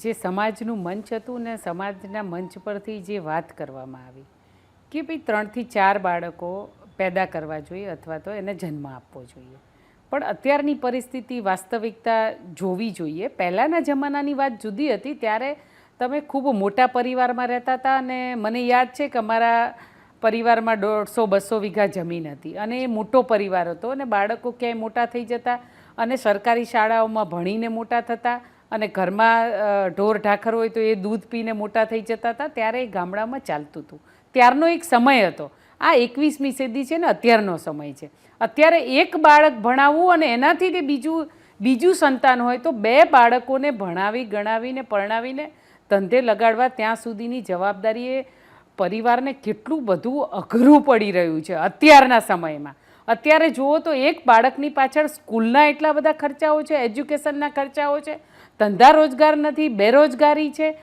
જે સમાજનું મંચ હતું ને સમાજના મંચ પરથી જે વાત કરવામાં આવી કે ભાઈ ત્રણથી ચાર બાળકો પેદા કરવા જોઈએ અથવા તો એને જન્મ આપવો જોઈએ. પણ અત્યારની પરિસ્થિતિ વાસ્તવિકતા જોવી જોઈએ. પહેલાંના જમાનાની વાત જુદી હતી. ત્યારે તમે ખૂબ મોટા પરિવારમાં રહેતા હતા અને મને યાદ છે કે અમારા પરિવારમાં દોઢસો, બસો વીઘા જમીન હતી અને એ મોટો પરિવાર હતો અને બાળકો ક્યાંય મોટા થઈ જતા અને સરકારી શાળાઓમાં ભણીને મોટા થતા અને ઘરમાં ઢોર ઢાખર હોય તો એ દૂધ પીને મોટા થઈ જતા હતા, ત્યારે એ ગામડામાં ચાલતું હતું. ત્યારનો એક સમય હતો. આ એકવીસમી સદી છે ને અત્યારનો સમય છે. અત્યારે એક બાળક ભણાવવું અને એનાથી તે બીજું બીજું સંતાન હોય તો બે બાળકોને ભણાવી, ગણાવીને, પરણાવીને ધંધે લગાડવા ત્યાં સુધીની જવાબદારી એ પરિવારને કેટલું બધું અઘરું પડી રહ્યું છે અત્યારના સમયમાં. અત્યારે જુઓ તો એક બાળકની પાછળ સ્કૂલના એટલા બધા ખર્ચાઓ છે, એજ્યુકેશનના ખર્ચાઓ છે, ધંધા રોજગાર નથી, બેરોજગારી છે.